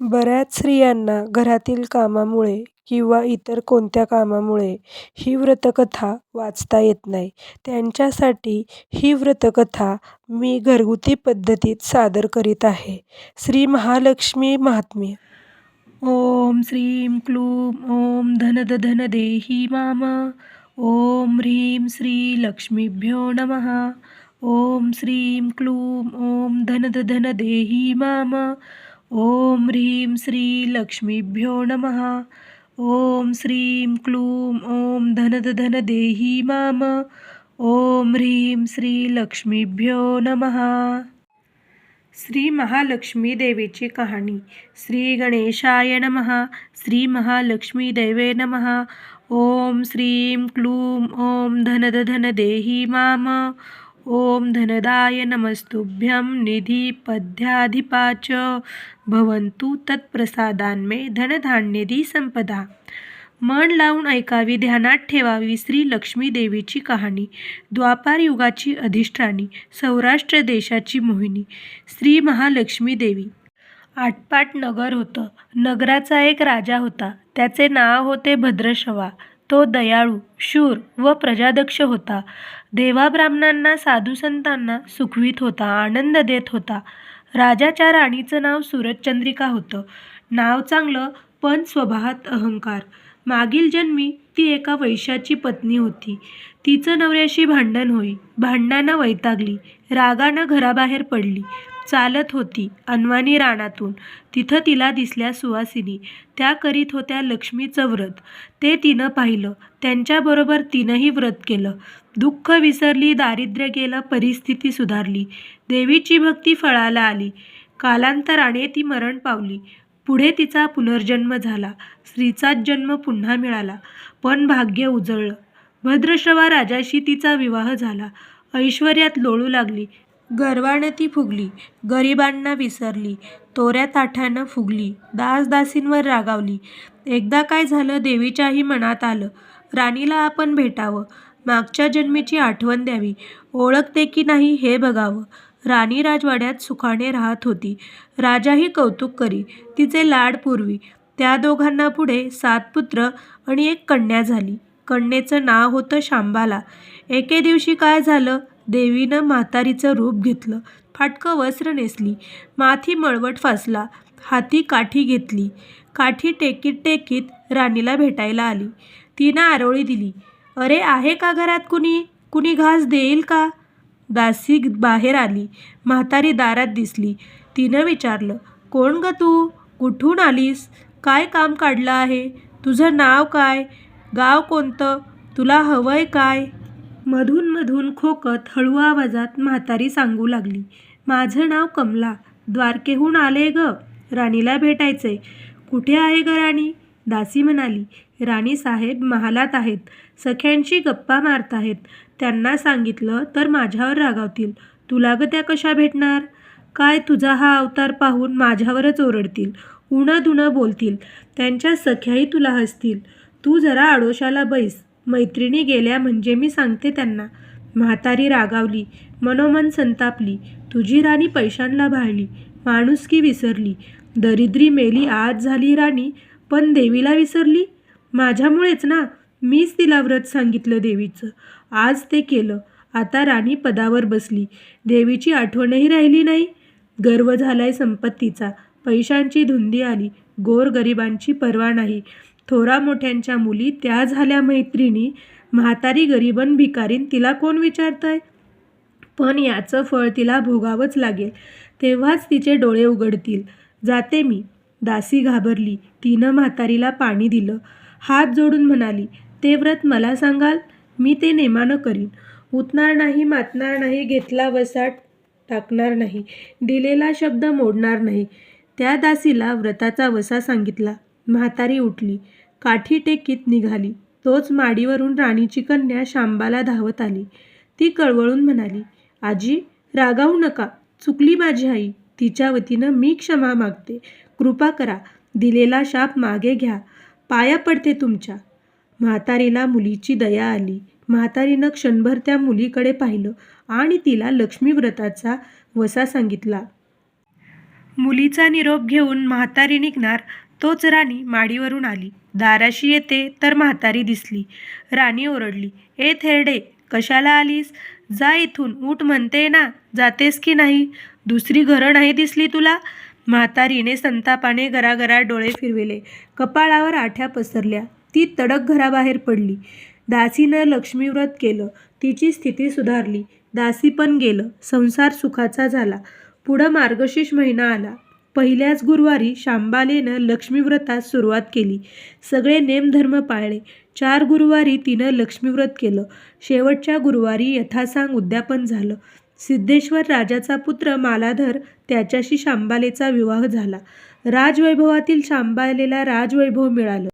बऱ्याच स्त्रियांना घरातील कामामुळे किंवा इतर कोणत्या कामामुळे ही व्रतकथा वाचता येत नाही. त्यांच्यासाठी ही व्रतकथा मी घरगुती पद्धतीत सादर करीत आहे. श्री महालक्ष्मी महात्म्य. ओम श्रीं क्लूं ओम धनद देही माम ओम ह्रीं श्री लक्ष्मीभ्यो नमः ओम श्रीं क्लूं ओम धनद देही माम ओम ह्रीं श्री लक्ष्मीभ्यो नमः। ओम श्रीं क्लूं ओम धनद धनदेही माम। ओम ह्रीं श्री लक्ष्मीभ्यो नमः। श्री महालक्ष्मी देवीची कहाणी। श्री गणेशाय नमः। श्री महालक्ष्मी देवे नमः। ओम श्रीं क्लूं ओम धनद धनदेही माम। ओम धनदाय नमस्तुभ्यं निधी पद्याधिपाच भवन्तु तत्प्रसादान्मे धनधान्यधी संपदा। मन लावून ऐकावी ध्यानात ठेवावी श्री लक्ष्मी देवीची कहाणी द्वापार युगाची अधिष्ठानी सौराष्ट्र देशाची मोहिनी श्री महालक्ष्मी देवी. आटपाट नगर होतं. नगराचा एक राजा होता. त्याचे नाव होते भद्रशवा. तो दयाळू शूर व प्रजादक्ष होता. देवा ब्राह्मणांना साधुसंतांना सुखवीत होता आनंद देत होता. राजाच्या राणीचं नाव सूरजचंद्रिका होतं. नाव चांगलं पण स्वभावात अहंकार. मागील जन्मी ती एका वैश्याची पत्नी होती. तिचं नवऱ्याशी भांडण होई. भांडणानं वैतागली. रागानं घराबाहेर पडली. चालत होती अनवाणी रानातून. तिथं तिला दिसल्या सुवासिनी त्या करीत होत्या लक्ष्मीचं व्रत. ते तिनं पाहिलं. त्यांच्याबरोबर तिनंही व्रत केलं. दुःख विसरली दारिद्र्य गेलं परिस्थिती सुधारली. देवीची भक्ती फळाला आली. कालांतराने ती मरण पावली. पुढे तिचा पुनर्जन्म झाला. स्त्रीचाच जन्म पुन्हा मिळाला. पण भाग्य उजळलं. भद्रश्रवा राजाशी तिचा विवाह झाला. ऐश्वर्यात लोळू लागली. गर्वानं ती फुगली गरिबांना विसरली तोऱ्या ताठानं फुगली दासदासींवर रागावली. एकदा काय झालं देवीच्याही मनात आलं राणीला आपण भेटावं मागच्या जन्मीची आठवण द्यावी ओळखते की नाही हे बघावं. राणी राजवाड्यात सुखाने राहत होती. राजाही कौतुक करी तिचे लाड पूर्वी. त्या दोघांना पुढे सात पुत्र आणि एक कन्या झाली. कन्येचं नाव होतं शांबाला. एके दिवशी काय झालं देवीनं म्हातारीचं रूप घेतलं. फाटकं वस्त्र नेसली. माथी मळवट फासला. हाती काठी घेतली. काठी टेकीत टेकीत राणीला भेटायला आली. तिनं आरोळी दिली. अरे आहे का घरात कुणी? कुणी घास देईल का? दासी बाहेर आली. म्हातारी दारात दिसली. तिनं विचारलं कोण ग तू? कुठून आलीस? काय काम काढलं आहे? तुझं नाव काय? गाव कोणतं? तुला हवं आहे काय? मधून मधून खोकत हळू आवाजात म्हातारी सांगू लागली. माझं नाव कमला. द्वारकेहून आले ग. राणीला भेटायचे कुठे आहे ग राणी? दासी म्हणाली. राणी साहेब महालात आहेत. सख्यांशी गप्पा मारत आहेत. त्यांना सांगितलं तर माझ्यावर रागावतील. तुला ग त्या कशा भेटणार? काय तुझा हा अवतार पाहून माझ्यावरच ओरडतील. उणं धुणं बोलतील. त्यांच्या सख्याही तुला हसतील. तू जरा आडोशाला बैस. मैत्रिणी गेल्या म्हणजे मी सांगते त्यांना. म्हातारी रागावली मनोमन संतापली तुझी राणी पैशांना भाळली माणुसकी विसरली दरिद्री मेली आज झाली राणी पण देवीला विसरली? माझ्यामुळेच ना? मीच तिला व्रत सांगितलं देवीचं. आज ते केलं. आता राणी पदावर बसली. देवीची आठवणही राहिली नाही. गर्व झालाय संपत्तीचा. पैशांची धुंदी आली. गोर गरिबांची पर्वा नाही. थोरा मोठ्यांच्या मुली त्या झाल्या मैत्रिणी. म्हातारी गरिबन भिकारीन तिला कोण विचारतंय? पण याचं फळ तिला भोगावंच लागेल. तेव्हाच तिचे डोळे उघडतील. जाते मी. दासी घाबरली. तिनं म्हातारीला पाणी दिलं. हात जोडून म्हणाली ते व्रत मला सांगाल? मी ते नेमानं करीन. उतणार नाही मातणार नाही घेतला वसा टाकणार नाही. दिलेला शब्द मोडणार नाही. त्या दासीला व्रताचा वसा सांगितला. म्हातारी उठली. काठी टेकीत निघाली. तोच माडीवरून राणीची कन्या शांबाला धावत आली. ती कळवळून म्हणाली आजी रागावू नका. चुकली माझी आई. तिच्या वतीनं मी क्षमा मागते. कृपा करा. दिलेला शाप मागे घ्या. पाया पडते तुमच्या. म्हातारीला मुलीची दया आली. म्हातारीनं क्षणभर त्या मुलीकडे पाहिलं आणि तिला लक्ष्मीव्रताचा वसा सांगितला. मुलीचा निरोप घेऊन म्हातारी निघणार तोच राणी माडीवरून आली. दाराशी येते तर म्हातारी दिसली. राणी ओरडली ए थेरडे कशाला आलीस? जा इथून उठ म्हणते ना जातेस की नाही? दुसरी घरं नाही दिसली तुला? म्हातारीने संतापाने घराघरा डोळे फिरविले. कपाळावर आठ्या पसरल्या. ती तडक घराबाहेर पडली. दासीनं लक्ष्मीव्रत केलं. तिची स्थिती सुधारली. दासी पण गेलं. संसार सुखाचा झाला. पुढं मार्गशीर्ष महिना आला. पहिल्याच गुरुवारी शांबालेनं लक्ष्मीव्रतास सुरुवात केली. सगळे नेमधर्म पाळले. चार गुरुवारी तिनं लक्ष्मीव्रत केलं. शेवटच्या गुरुवारी यथासांग उद्यापन झालं. सिद्धेश्वर राजाचा पुत्र मालाधर त्याच्याशी शांबालेचा विवाह झाला. राजवैभवातील शांबालेला राजवैभव मिळालं.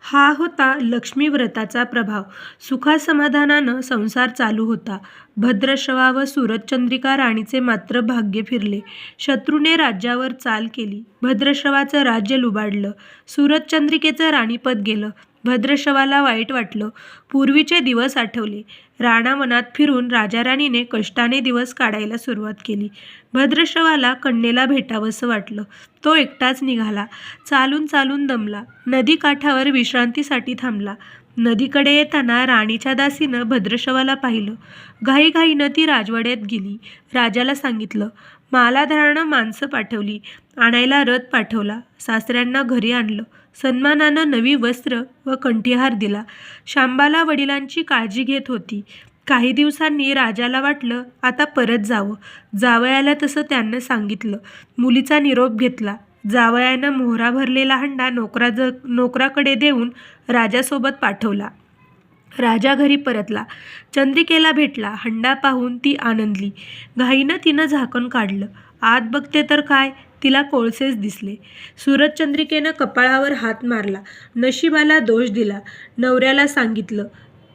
हा होता लक्ष्मीव्रताचा प्रभाव. सुखासमाधानानं संसार चालू होता. भद्रशवा व सुरतचंद्रिका राणीचे मात्र भाग्य फिरले. शत्रूने राज्यावर चाल केली. भद्रशवाचं राज्य लुबाडलं. सुरतचंद्रिकेचं राणीपद गेलं. भद्रशवाला वाईट वाटलं. पूर्वीचे दिवस आठवले. राणावनात फिरून राजाराणीने कष्टाने दिवस काढायला सुरुवात केली. भद्रश्रवाला कन्येला भेटावंसं वाटलं. तो एकटाच निघाला. चालून चालून दमला. नदीकाठावर विश्रांतीसाठी थांबला. नदीकडे येताना राणीच्या दासीनं भद्रशवाला पाहिलं. घाईघाईनं ती राजवाड्यात गेली. राजाला सांगितलं मालाधारानं माणसं पाठवली आणायला रथ पाठवला सासऱ्यांना घरी आणलं सन्मानानं नवी वस्त्र व कंठीहार दिला. शांबाला वडिलांची काळजी घेत होती. काही दिवसांनी राजाला वाटलं आता परत जावं. जावयाला तसं त्यांना सांगितलं. मुलीचा निरोप घेतला. जावयानं मोहरा भरलेला हंडा नोकरा ज नोकराकडे देऊन राजासोबत पाठवला. राजा घरी परतला. चंद्रिकेला भेटला. हंडा पाहून ती आनंदली. घाईनं तिनं झाकण काढलं. आत बघते तर काय? तिला कोळसेच दिसले. सूरज चंद्रिकेनं कपाळावर हात मारला. नशिबाला दोष दिला. नवऱ्याला सांगितलं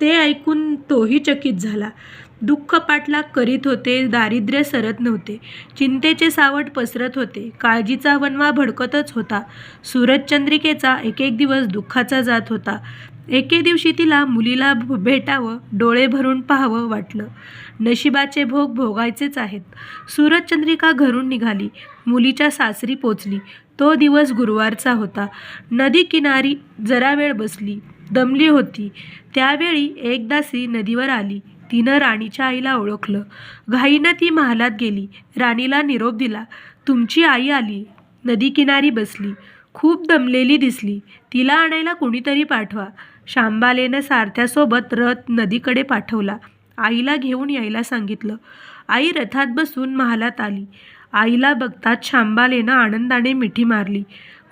ते ऐकून तोही चकित झाला. दुःख पाठलाग करीत होते दारिद्र्य सरत नव्हते चिंतेचे सावट पसरत होते काळजीचा वनवा भडकतच होता. सूरजचंद्रिकेचा एक एक दिवस दुःखाचा जात होता. एके दिवशी तिला मुलीला भेटावं डोळे भरून पाहावं वाटलं. नशिबाचे भोग भोगायचेच आहेत. सूरजचंद्रिका घरून निघाली. मुलीच्या सासरी पोचली. तो दिवस गुरुवारचा होता. नदी किनारी जरा वेळ बसली. दमली होती. त्यावेळी एक दासी नदीवर आली. तिनं राणीच्या आईला ओळखलं. घाईनं ती महालात गेली. राणीला निरोप दिला. तुमची आई आली. नदीकिनारी बसली. खूप दमलेली दिसली. तिला आणायला कुणीतरी पाठवा. शांबालेनं सारथ्यासोबत रथ नदीकडे पाठवला. आईला घेऊन यायला सांगितलं. आई रथात बसून महालात आली. आईला बघताच शांबालेनं आनंदाने मिठी मारली.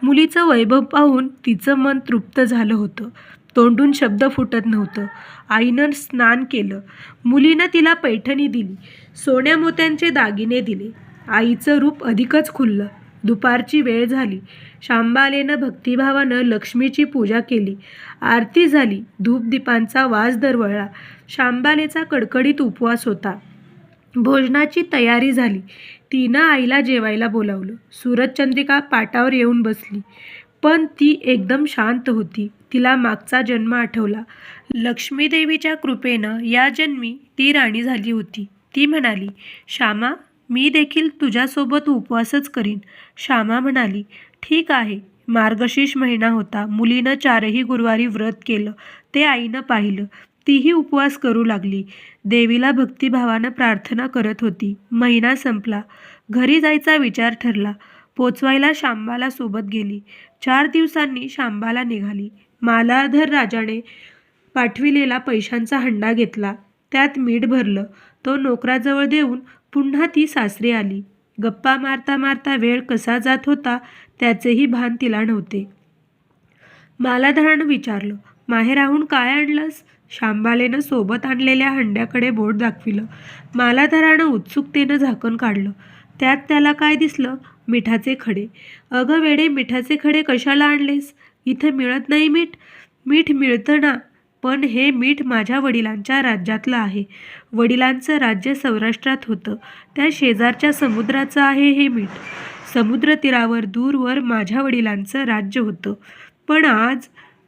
मुलीचं वैभव पाहून तिचं मन तृप्त झालं होतं. तोंडून शब्द फुटत नव्हतं. आईनं स्नान केलं. मुलीनं तिला पैठणी दिली. सोन्या मोत्यांचे दागिने दिले. आईचं रूप अधिकच खुललं. दुपारची वेळ झाली. शांबालेनं भक्तिभावानं लक्ष्मीची पूजा केली. आरती झाली. धूपदीपांचा वास दरवळला. शांबालेचा कडकडीत उपवास होता. भोजनाची तयारी झाली. तिनं आईला जेवायला बोलावलं. सूरजचंद्रिका पाटावर येऊन बसली. पण ती एकदम शांत होती. तिला मागचा जन्म आठवला. लक्ष्मीदेवीच्या कृपेनं या जन्मी ती राणी झाली होती. ती म्हणाली श्यामा मी देखील तुझ्यासोबत उपवासच करीन. श्यामा म्हणाली ठीक आहे. मार्गशीर्ष महिना होता. मुलीनं चारही गुरुवारी व्रत केलं. ते आईनं पाहिलं. तीही उपवास करू लागली. देवीला भक्तिभावानं प्रार्थना करत होती. महिना संपला. घरी जायचा विचार ठरला. पोचवायला शांबाला सोबत गेली. चार दिवसांनी शांबाला निघाली. मालाधर राजाने पाठविलेला पैशांचा हंडा घेतला. त्यात मीठ भरलं. तो नोकराजवळ देऊन पुन्हा ती सासरी आली. गप्पा मारता मारता वेळ कसा जात होता त्याचेही भान तिला नव्हते. मालाधरानं विचारलं माहेराहून काय आणलंस? शांबालेनं सोबत आणलेल्या हंड्याकडे बोट दाखविलं. मालाधरानं उत्सुकतेनं झाकण काढलं. त्यात त्याला काय दिसलं? मिठाचे खडे. अगं वेडे मिठाचे खडे कशाला आणलेस? इथं मिळत नाही मीठ. मीठ मिळतं ना पण हे मीठ माझ्या वडिलांच्या राज्यातलं आहे. वडिलांचं राज्य सौराष्ट्रात होतं. त्या शेजारच्या समुद्राचं आहे हे मीठ. समुद्रतीरावर दूरवर माझ्या वडिलांचं राज्य होतं. पण आज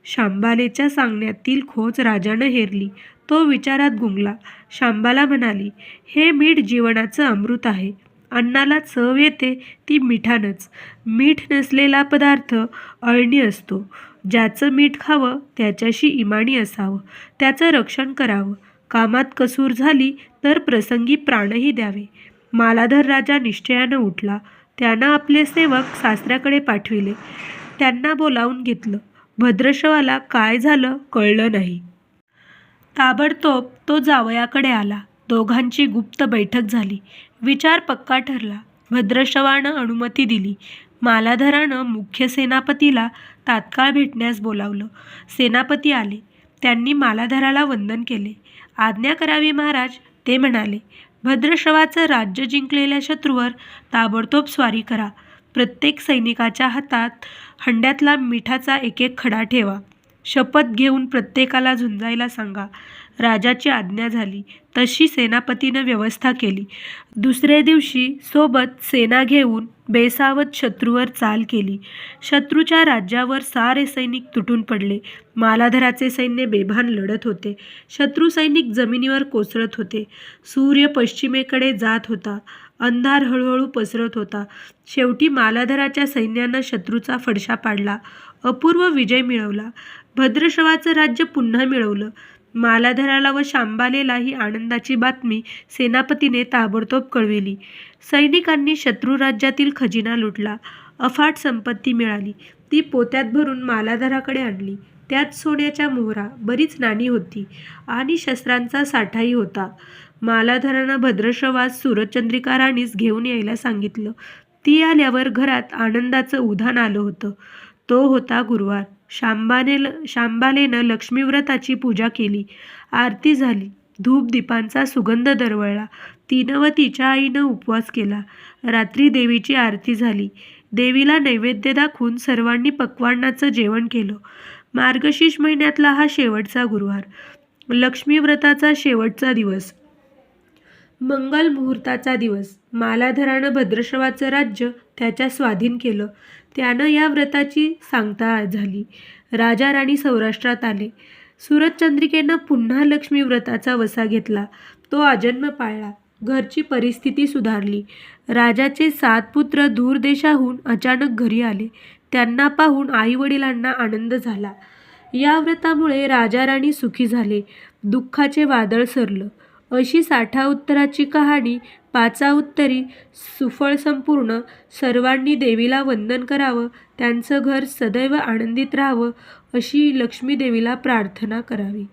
शांबालेच्या सांगण्यातील खोच राजानं हेरली. तो विचारात गुंगला. शांबाला म्हणाली हे मीठ जीवनाचं अमृत आहे. अन्नाला चव येते ती मिठानंच. मीठ नसलेला पदार्थ अळणी असतो. ज्याचं मीठ खावं त्याच्याशी इमानी असावं. त्याचं रक्षण करावं. कामात कसूर झाली तर प्रसंगी प्राणही द्यावे. मालाधर राजा निश्चयानं उठला. त्यानं आपले सेवक सासऱ्याकडे पाठविले. त्यांना बोलावून घेतलं. भद्रशवाला काय झालं कळलं नाही. ताबडतोब तो जावयाकडे आला. दोघांची गुप्त बैठक झाली. विचार पक्का ठरला. भद्रशवानं अनुमती दिली. मालाधरानं मुख्य सेनापतीला तात्काळ भेटण्यास बोलावलं. सेनापती आले. त्यांनी मालाधराला वंदन केले. आज्ञा करावी महाराज ते म्हणाले. भद्रशवाचं राज्य जिंकलेल्या शत्रूवर ताबडतोब स्वारी करा. प्रत्येक सैनिकाच्या हातात हंड्यातला मिठाचा एक एक खडा ठेवा. शपथ घेऊन प्रत्येकाला झुंजायला सांगा. राजाची आज्ञा झाली. तशी सेनापतीनं व्यवस्था केली. दुसऱ्या दिवशी सोबत सेना घेऊन बेसावत शत्रूवर चाल केली. शत्रूच्या राज्यावर सारे सैनिक तुटून पडले. मालाधराचे सैन्य बेभान लढत होते. शत्रू सैनिक जमिनीवर कोसळत होते. सूर्य पश्चिमेकडे जात होता. अंधार हळूहळू पसरत होता. शेवटी मालाधराच्या सैन्यानं शत्रूचा फडशा पाडला. अपूर्व विजय मिळवला. भद्रशवाचं राज्य पुन्हा मिळवलं. मालाधराला व शांबालेला ही आनंदाची बातमी सेनापतीने ताबडतोब कळविली. सैनिकांनी शत्रू राज्यातील खजिना लुटला. अफाट संपत्ती मिळाली. ती पोत्यात भरून मालाधराकडे आणली. त्यात सोन्याच्या मोहरा बरीच नाणी होती आणि शस्त्रांचा साठाही होता. मालाधरानं भद्रश्रवास सूरजचंद्रिका राणीस घेऊन यायला सांगितलं. ती आल्यावर घरात आनंदाचं उधाण आलं होतं. तो होता गुरुवार. शांबाने शांबालेनं लक्ष्मीव्रताची पूजा केली. आरती झाली. धूप दीपांचा सुगंध दरवळला. तिनं व तिच्या आईनं उपवास केला. रात्री देवीची आरती झाली. देवीला नैवेद्य दाखवून सर्वांनी पक्वान्नाचं जेवण केलं. मार्गशीर्ष महिन्यातला हा शेवटचा गुरुवार. लक्ष्मीव्रताचा शेवटचा दिवस. मंगल मुहूर्ताचा दिवस. मालाधरानं भद्रशवाचं राज्य त्याच्या स्वाधीन केलं. त्यानं या व्रताची सांगता झाली. राजा राणी सौराष्ट्रात आले. सूरजचंद्रिकेनं पुन्हा लक्ष्मी व्रताचा वसा घेतला. तो आजन्म पाळला. घरची परिस्थिती सुधारली. राजाचे सात पुत्र दूर देशाहून अचानक घरी आले. त्यांना पाहून आईवडिलांना आनंद झाला. या व्रतामुळे राजा राणी सुखी झाले. दुःखाचे वादळ सरलं. अशी साठा उत्तराची कहाणी पाचा उत्तरी सुफळ संपूर्ण सर्वांनी देवीला वंदन करावं त्यांचं घर सदैव आनंदित राहावं अशी लक्ष्मी देवीला प्रार्थना करावी.